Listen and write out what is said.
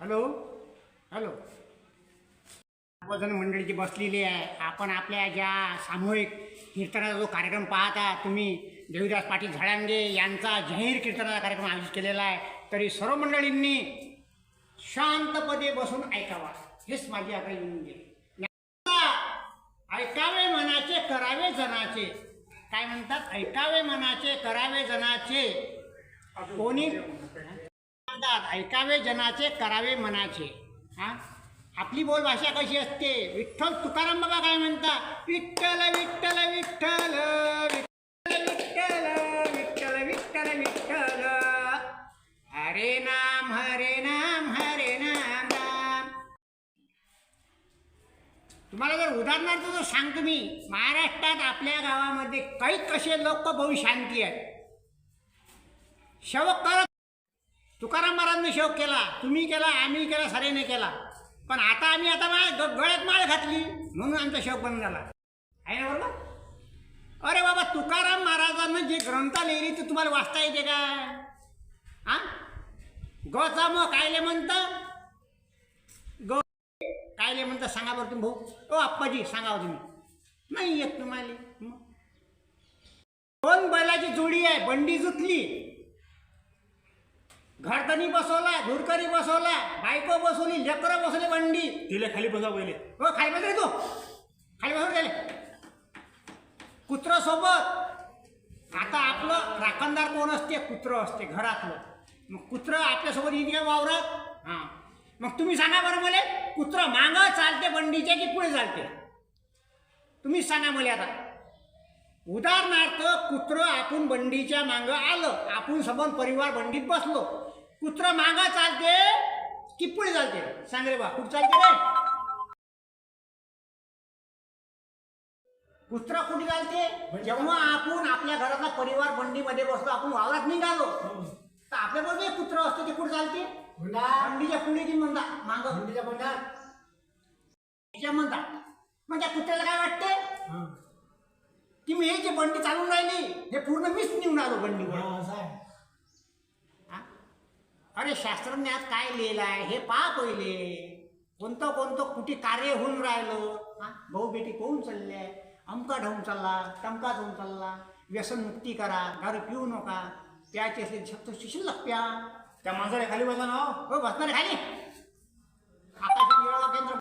Hello hello वजन मंडळीची बसलेली आहे. आपण आपल्या ज्या सामूहिक कीर्तनाचा जो कार्यक्रम पाहता तुम्ही देवीदास पाटील झाडांगे यांचा जाहीर कीर्तनाचा कार्यक्रम आयोजित केलेला आहे. तरी सर्व मंडळींनी शांतपणे बसून ऐकावा. हेच माझी आता विनंती आहे ऐकावे मनाचे करावे जनाचे. काय म्हणतात? ऐकावे मनाचे करावे जनाचे. कोणी? म्हणतात ऐकावे जनाचे करावे मनाचे. हा? आपली बोलभाषा कशी असते? विठ्ठल तुकाराम बाबा काय म्हणतात? विठ्ठल विठ्ठल विठ्ठल विठ्ठल विठ्ठल विठ्ठल विठ्ठल विठ्ठल. तुम्हाला जर उदाहरणार्थ जर सांगतो मी महाराष्ट्रात आपल्या गावामध्ये काही कसे लोक बहु शांती आहेत? शवक करत तुकाराम महाराजांनी शोक केला तुम्ही केला आम्ही केला सरेने केला. पण आता आम्ही आता माळ ग- गळ्यात माळ घातली म्हणून आमचा शोक बंद झाला. आहे ना बरोबर? अरे बाबा तुकाराम महाराजांना जे ग्रंथ लिहिली ते तुम्हाला वाचता येते का? हा गचा मग कायले म्हणतं म्हणतं सांगा बरं तुम्ही भाऊ? ओ आप्पाजी सांगा तुम्ही. नाही येत तुम्हाला. मग. दोन बैलाची जोडी आहे? बंडी जुतली. घरधनी बसवला धुरकरी बसवला बायको बसवली लेकरं बसवली बंडी. तिला खाली बसा पहिले हो खाली बस रे तू. खाली बसून गेले. कुत्र सोबत. आता आपलं राखणदार कोण असते? कुत्र असते घरातलं. मग कुत्र आपल्यासोबत येते का वावरात? हां. मग तुम्ही सांगा बरं मला. कुत्र मागं चालते बंडीच्या की पुढे चालते? तुम्ही सांगा मला आता. उदाहरणार्थ कुत्र आपण बंडीच्या मागं आलं आपण समोर परिवार बंडीत बसलो. कुत्र मागं चालते की पुढे चालते? सांग रे बा कुठं चालते रे कुत्रा कुठे चालते? जेव्हा आपण आपल्या घराचा परिवार बंडीमध्ये बसलो आपण वावरात निघालो. आपल्या बरोबर एक कुत्र असतं ते कुठे चालते? बंडीच्या पुढे की म्हणता माग. त्याच्या म्हणता मग त्या कुत्र्याला काय वाटते की मी हे जे बंडी चालून राहिली हे पूर्ण मीच निघून आलो बंडीवर. हा? अरे शास्त्रज्ञात काय लिहिलं आहे? हे पहा पहिले. कोणतं कोणतं कुठे कार्य होऊन राहिलं? हा? भाऊ बेटी कोण चालले अमका ढवून चालला टमका जाऊन चालला. व्यसनमुक्ती करा. दारू पिऊ नका. प्याचे असेल शब्द शिशिल्लक प्या त्या माणसाला खाली बसा ना हो. हो बसणार खाली आकाश केंद्र